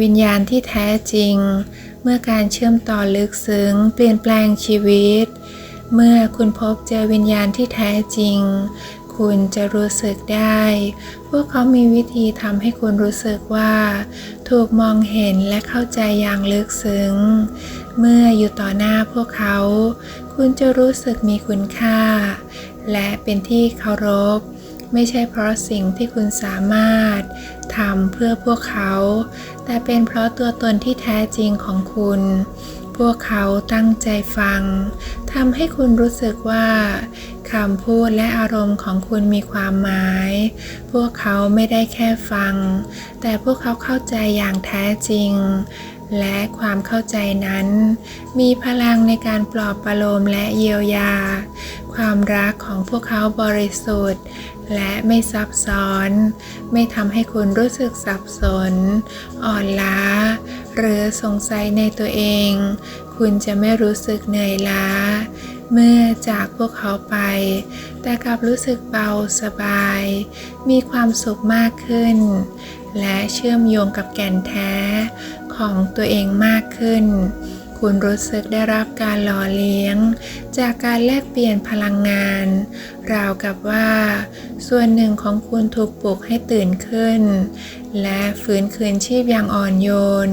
วิญญาณที่แท้จริง เมื่อการเชื่อมต่อลึกซึ้ง เปลี่ยนแปลงชีวิต เมื่อคุณพบเจอวิญญาณที่แท้จริง คุณจะรู้สึกได้ พวกเขามีวิธีทำให้คุณรู้สึกว่า ถูกมองเห็นและเข้าใจอย่างลึกซึ้ง เมื่ออยู่ต่อหน้าพวกเขา คุณจะรู้สึกมีคุณค่า และเป็นที่เคารพ ไม่ใช่เพราะสิ่งที่คุณสามารถทำเพื่อพวกเขา แต่เป็นเพราะตัวตนที่แท้จริงของคุณ พวกเขาตั้งใจฟังทำให้คุณรู้สึกว่าคำพูดและอารมณ์ของคุณมีความหมาย พวกเขาไม่ได้แค่ฟัง แต่พวกเขาเข้าใจอย่างแท้จริง และความเข้าใจนั้น มีพลังในการปลอบประโลมและเยียวยา ความรักของพวกเขาบริสุทธิ์ และไม่ซับซ้อน ไม่ทำให้คุณรู้สึกสับสน อ่อนล้า หรือสงสัยในตัวเอง คุณจะไม่รู้สึกเหนื่อยล้า เมื่อจากพวกเขาไป แต่กลับรู้สึกเบาสบาย มีความสุขมากขึ้น และเชื่อมโยงกับแก่นแท้ของตัวเองมากขึ้น คุณรู้สึกได้รับการหล่อเลี้ยง จากการแลกเปลี่ยนพลังงาน ราวกับว่า ส่วนหนึ่งของคุณถูกปลุกให้ตื่นขึ้น และฟื้นคืนชีพอย่างอ่อนโยน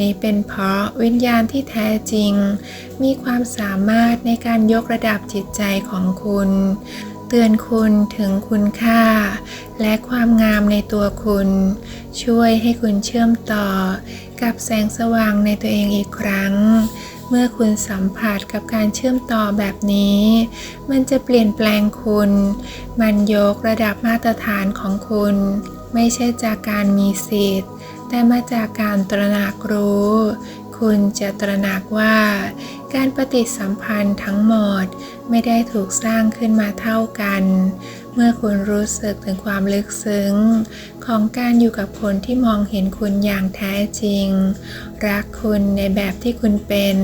นี้เป็นเพราะวิญญาณที่แท้จริง มีความสามารถในการยกระดับจิตใจของคุณ เตือนคุณถึงคุณค่า และความงามในตัวคุณ ช่วยให้คุณเชื่อมต่อ กับแสงสว่างในตัวเองอีกครั้ง เมื่อคุณสัมผัสกับการเชื่อมต่อแบบนี้ มันจะเปลี่ยนแปลงคุณ มันยกระดับมาตรฐานของคุณ ไม่ใช่จากการมีสิทธิ์ แต่มาจากการตระหนักรู้ คุณจะตระหนักว่า การปฏิสัมพันธ์ทั้งหมดไม่ได้ถูกสร้างขึ้นมาเท่ากัน เมื่อคุณรู้สึกถึงความลึกซึ้ง ของการอยู่กับคนที่มองเห็นคุณอย่างแท้จริง รักคุณในแบบที่คุณเป็น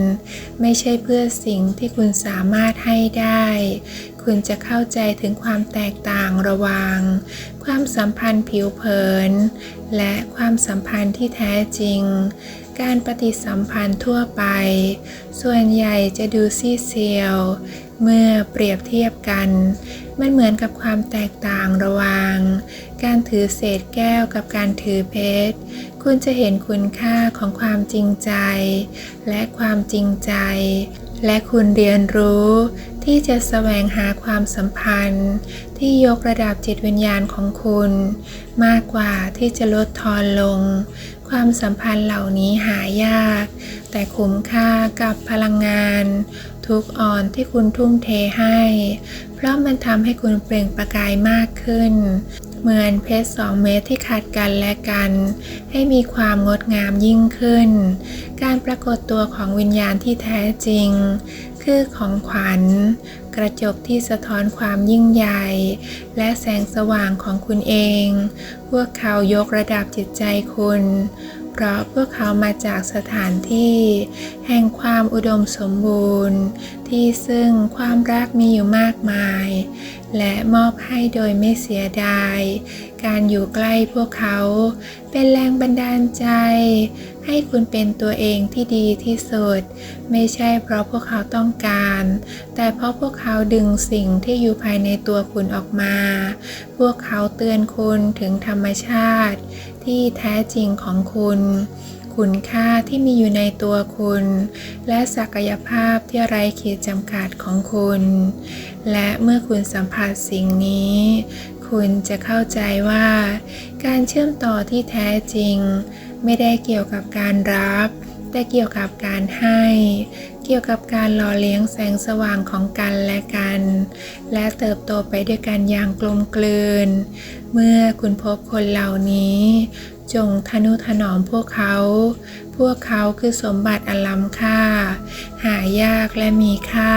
ไม่ใช่เพื่อสิ่งที่คุณสามารถให้ได้ คุณจะเข้าใจถึงความแตกต่างระหว่าง ความสัมพันธ์ผิวเผิน และความสัมพันธ์ที่แท้จริง การปฏิสัมพันธ์ทั่วไป ส่วนใหญ่จะดูซีเซียว เมื่อเปรียบเทียบกัน มันเหมือนกับความแตกต่างระหว่าง การถือเศษแก้วกับการถือเพชร คุณจะเห็นคุณค่าของความจริงใจ และความจริงใจ และคุณเรียนรู้ที่จะแสวงหาความสัมพันธ์ ที่ยกระดับจิตวิญญาณของคุณ มากกว่าที่จะลดทอนลง ความสัมพันธ์เหล่านี้หายาก แต่คุ้มค่ากับพลังงาน ทุกอ่อนที่คุณทุ่มเทให้ เพราะมันทำให้คุณเปล่งประกายมากขึ้น เหมือนเพชรสองเม็ดที่ขัดกันและกัน ให้มีความงดงามยิ่งขึ้น การปรากฏตัวของวิญญาณที่แท้จริง คือของขวัญ กระจกที่สะท้อนความยิ่งใหญ่ และแสงสว่างของคุณเอง พวกเขายกระดับจิตใจคุณ เพราะพวกเขามาจากสถานที่ แห่งความอุดมสมบูรณ์ ที่ซึ่งความรักมีอยู่มากมาย และมอบให้โดยไม่เสียดาย การอยู่ใกล้พวกเขา เป็นแรงบันดาลใจ ให้คุณเป็นตัวเองที่ดีที่สุด ไม่ใช่เพราะพวกเขาต้องการ แต่เพราะพวกเขาดึงสิ่งที่อยู่ภายในตัวคุณออกมา พวกเขาเตือนคุณถึงธรรมชาติ ที่แท้จริงของคุณ คุณค่าที่มีอยู่ในตัวคุณ และศักยภาพที่ไร้ขีดจำกัดของคุณ และเมื่อคุณสัมผัสสิ่งนี้ คุณจะเข้าใจว่า การเชื่อมต่อที่แท้จริง ไม่ได้เกี่ยวกับการรับ แต่เกี่ยวกับการให้ เกี่ยวกับการหล่อเลี้ยงแสงสว่างของกันและกัน และเติบโตไปด้วยกันอย่างกลมกลืน เมื่อคุณพบคนเหล่านี้ จงทนุถนอมพวกเขา พวกเขาคือสมบัติอันล้ำค่า หายากและมีค่า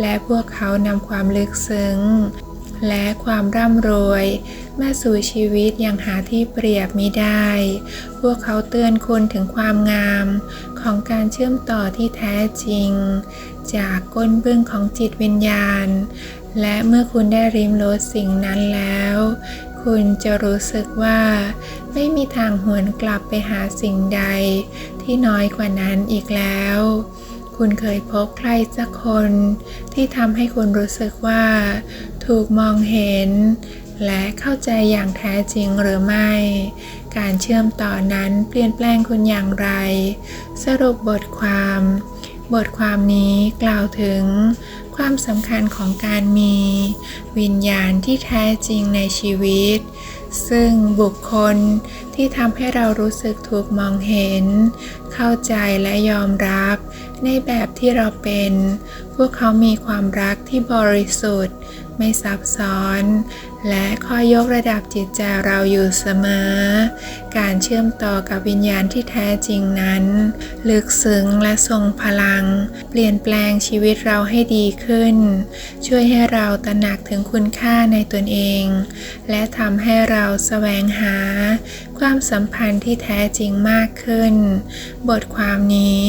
และพวกเขานำความลึกซึ้ง และความร่ำรวยมาสู่ชีวิตอย่างหาที่เปรียบมิได้ พวกเขาเตือนคุณถึงความงามของการเชื่อมต่อที่แท้จริง จากก้นเบื้องของจิตวิญญาณ และเมื่อคุณได้ริมรสสิ่งนั้นแล้วคคุณจะรู้สึกว่า ไม่มีทางหวนกลับไปหาสิ่งใดที่น้อยกว่านั้นอีกแล้ว คุณเคยพบใครสักคนที่ทำให้คุณรู้สึกว่า ถูกมองเห็น และเข้าใจอย่างแท้จริงหรือไม่ การเชื่อมต่อนั้นเปลี่ยนแปลงคุณอย่างไร สรุปบทความ บทความนี้กล่าวถึง ความสำคัญของการมีวิญญาณที่แท้จริงในชีวิต ซึ่งบุคคลที่ทำให้เรารู้สึกถูกมองเห็น เข้าใจและยอมรับ ในแบบที่เราเป็น พวกเขามีความรักที่บริสุทธิ์ ไม่ซับซ้อนและคอยยกระดับจิตใจเราอยู่เสมอ การเชื่อมต่อกับวิญญาณที่แท้จริงนั้น ลึกซึ้งและทรงพลัง เปลี่ยนแปลงชีวิตเราให้ดีขึ้น ช่วยให้เราตระหนักถึงคุณค่าในตนเอง และทำให้เราแสวงหา ความสัมพันธ์ที่แท้จริงมากขึ้น บทความนี้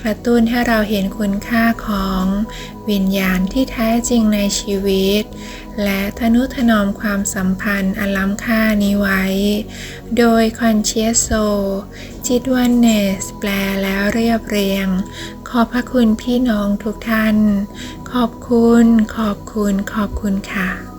กระตุ้นให้เราเห็นคุณค่าของวิญญาณที่แท้จริงในชีวิต และทนุถนออมความสัมพันธ์อันล้ำค่านี้ไว้ โดย Conscious Soul จิตวันเนสแปลแล้วเรียบเรียง ขอบพระคุณพี่น้องทุกท่าน ขอบคุณ ขอบคุณ ขอบคุณค่ะ